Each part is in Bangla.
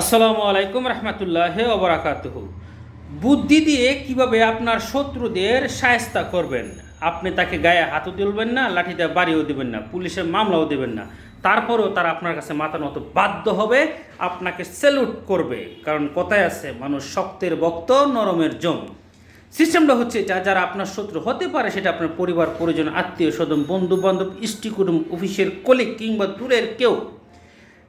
আসসালামু আলাইকুম রহমতুল্লাহ ওবরাকাতুহ বুদ্ধি দিয়ে কীভাবে আপনার শত্রুদের সায়স্তা করবেন? আপনি তাকে গায়ে হাতও তুলবেন না, লাঠিতে বাড়িও দেবেন না পুলিশের মামলাও দেবেন না। তারপরেও তারা আপনার কাছে মাথা নত, বাধ্য হবে, আপনাকে স্যালুট করবে। কারণ কথায় আছে, মানুষ শক্তের বক্ত নরমের জম। সিস্টেমটা হচ্ছে এটা, যারা আপনার শত্রু হতে পারে, সেটা আপনার পরিবার, পরিজন, আত্মীয় স্বজন বন্ধু বান্ধব ইষ্টি কুটুম অফিসের কলিগ কিংবা দূরের কেউ,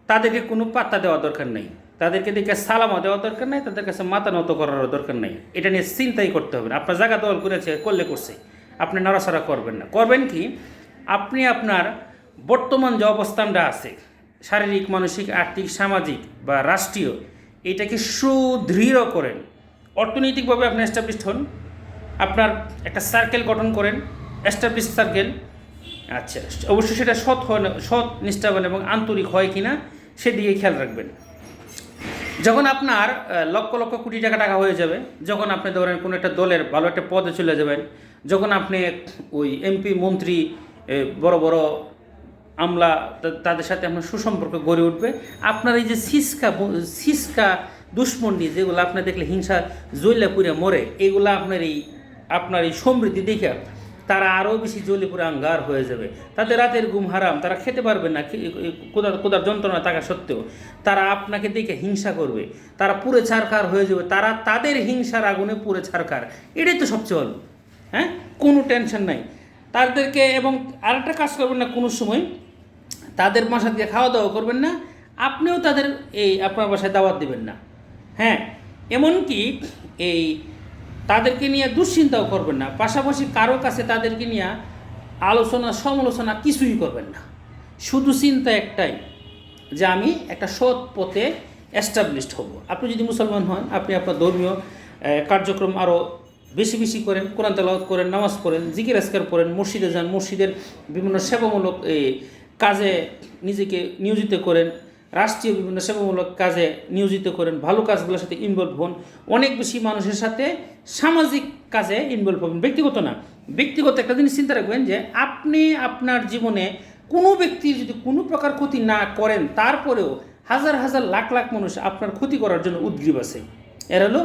তাদেরকে কোনো পাত্তা দেওয়া দরকার নেই। তাদেরকে দেখে সালামও দেওয়া দরকার নেই, তাদের কাছে মাথা নত করারও দরকার নেই। এটা নিয়ে চিন্তাই করতে হবে না। আপনার জায়গা দল করেছে, করলে করছে। আপনি নড়াচড়া করবেন না। করবেন কি? আপনি আপনার বর্তমান যে অবস্থানটা আছে, শারীরিক, মানসিক, আর্থিক, সামাজিক বা রাষ্ট্রীয়, এটাকে সুদৃঢ় করেন। অর্থনৈতিকভাবে আপনি এস্টাবলিশড হন। আপনার একটা সার্কেল গঠন করেন এস্টাবলিশ সার্কেল আচ্ছা অবশ্যই সেটা সৎ হয় না, সৎ, নিষ্ঠাবান এবং আন্তরিক হয় কিনা সেদিকে খেয়াল রাখবেন। যখন আপনার লক্ষ লক্ষ কোটি টাকা টাকা হয়ে যাবে, যখন আপনি ধরেন কোনো একটা দলের ভালো একটা পদে চলে যাবেন, যখন আপনি ওই এমপি মন্ত্রী বড় বড় আমলা তাদের সাথে আপনার সুসম্পর্ক গড়ে উঠবে, আপনার এই যে সিসকা সিসকা দুশ্মনী যেগুলো আপনি দেখলে হিংসা জৈলা পুরে মরে, এগুলো আপনার এই আপনার এই সমৃদ্ধি দেখে তারা আরও বেশি জ্বলে পুরে আঙ্গার হয়ে যাবে। তাদের রাতের ঘুম হারাম, তারা খেতে পারবে না কোদার কোদার যন্ত্রণা থাকা সত্ত্বেও। তারা আপনাকে দেখে হিংসা করবে, তারা পুরে ছারখার হয়ে যাবে, তারা তাদের হিংসার আগুনে পুরে ছারখার। এটাই তো সবচেয়ে ভালো হ্যাঁ? কোনো টেনশন নাই। তাদেরকে এবং আরেকটা কাজ করবেন না, কোনো সময় তাদের বাসা দিয়ে খাওয়া দাওয়া করবেন না, আপনিও তাদের এই আপনার বাসায় দাওয়াত দিবেন না হ্যাঁ? এমনকি এই তাদেরকে নিয়ে দুশ্চিন্তাও করবেন না। পাশাপাশি কারও কাছে তাদেরকে নিয়ে আলোচনা, সমালোচনা কিছুই করবেন না। শুধু চিন্তা একটাই যে আমি একটা সৎ পথে এস্টাবলিশড হব। আপনি যদি মুসলমান হন, আপনি আপনার ধর্মীয় কার্যক্রম আরও বেশি বেশি করেন, কোরআন তেলাওয়াত করেন, নামাজ পড়েন, জিকির আজকার পড়েন, মসজিদে যান, মসজিদের বিভিন্ন সেবামূলক কাজে নিজেকে নিয়োজিত করেন রাষ্ট্রীয় বিভিন্ন সেবামূলক কাজে নিয়োজিত করেন, ভালো কাজগুলোর সাথে ইনভলভ হন। অনেক বেশি মানুষের সাথে সামাজিক কাজে ইনভলভ হবেন। ব্যক্তিগত না, ব্যক্তিগত একটা জিনিস চিন্তা রাখবেন যে আপনি আপনার জীবনে কোনো ব্যক্তির যদি কোনো প্রকার ক্ষতি না করেন, তারপরেও হাজার হাজার লাখ লাখ মানুষ আপনার ক্ষতি করার জন্য উদ্গ্রীব আছে। এর হলো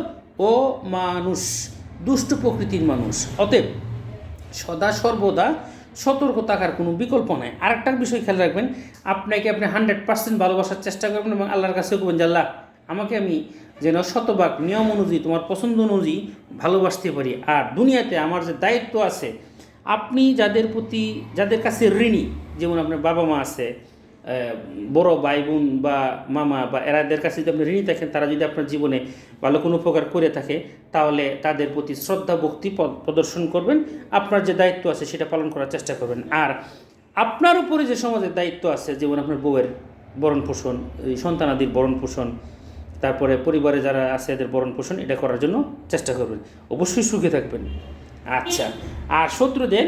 ও মানুষ দুষ্ট প্রকৃতির মানুষ। অতএব সদা সর্বদা সতর্ক থাকার কোনো বিকল্প নাই। আরেকটা বিষয় খেয়াল রাখবেন, আপনাকে আপনি হান্ড্রেড পার্সেন্ট ভালোবাসার চেষ্টা করবেন এবং আল্লাহর কাছে করবেন যে, আল্লাহ, আমাকে আমি যেন শতভাগ নিয়ম অনুযায়ী, তোমার পছন্দ অনুযায়ী ভালোবাসতে পারি। আর দুনিয়াতে আমার যে দায়িত্ব আছে, আপনি যাদের প্রতি, যাদের কাছে ঋণী, যেমন আপনার বাবা মা আছে বড় ভাই বোন বা মামা বা এরাদের কাছে যদি আপনি ঋণী থাকেন, তারা যদি আপনার জীবনে ভালো কোনো উপকার করে থাকে, তাহলে তাদের প্রতি শ্রদ্ধা, ভক্তি প্রদর্শন করবেন। আপনার যে দায়িত্ব আছে, সেটা পালন করার চেষ্টা করবেন। আর আপনার উপরে যে সমাজের দায়িত্ব আছে, যেমন আপনার বউয়ের বরণ পোষণ সন্তানাদির বরণ পোষণ, তারপরে পরিবারে যারা আছে, এদের বরণ পোষণ, এটা করার জন্য চেষ্টা করবেন। অবশ্যই সুখে থাকবেন। আচ্ছা আর শত্রুদের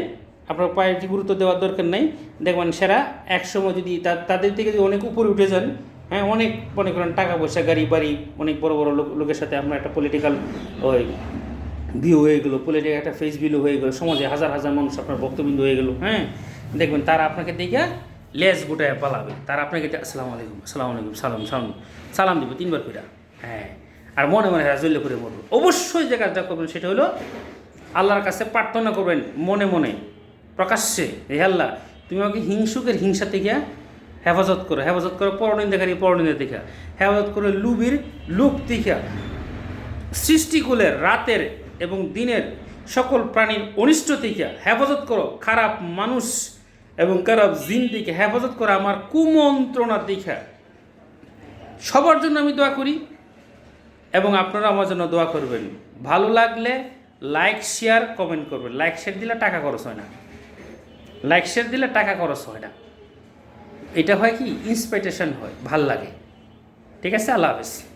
আপনার পায়ের গুরুত্ব দেওয়ার দরকার নেই। দেখবেন সেরা একসময় যদি তাদের থেকে যদি অনেক উপরে উঠে যান হ্যাঁ অনেক মনে করেন টাকা পয়সা, গাড়ি, বাড়ি, অনেক বড় বড় লোক, লোকের সাথে আপনার একটা পলিটিক্যাল ওই ভিউ হয়ে গেলো পলিটিক্যাল একটা ফেস ভিউ হয়ে গেলো, সমাজে হাজার হাজার মানুষ আপনার ভক্তবিন্দু হয়ে গেলো হ্যাঁ। দেখবেন তারা আপনাকে দেখে লেজ গোটায় পালাবে। তারা আপনাকে আসসালামু আলাইকুম আসসালামু আলাইকুম, সালাম সালাম সালাম দিবে তিনবার করে হ্যাঁ আর মনে মনে রাজল্য করে মরবে অবশ্যই যে কাজটা করবেন সেটা হলো আল্লাহর কাছে প্রার্থনা করবেন মনে মনে। প্রকাশ্যে। হে আল্লাহ, তুমি আমাকে হিংসুকের হিংসা থেকে হেফাজত করো। হেফাজত করো পরনিন্দাকারী পরনিন্দা থেকে হেফাজত করে লুবির লুপ থেকে। সৃষ্টিকুলের রাতের এবং দিনের সকল প্রাণীর অনিষ্ট থেকে হেফাজত করো। খারাপ মানুষ এবং খারাপ জিন থেকে হেফাজত করো আমার কুমন্ত্রণা দেখা সবার জন্য আমি দোয়া করি এবং আপনারা আমার জন্য দোয়া করবেন। ভালো লাগলে লাইক শেয়ার কমেন্ট করবেন। লাইক শেয়ার দিলে টাকা খরচ হয় না। লাইক শেয়ার দিলে টাকা খরচ হয় না। এটা হয় কি? ইন্সপিরেশন হয়, ভালো লাগে। ঠিক আছে? আল্লাহ হাফেজ।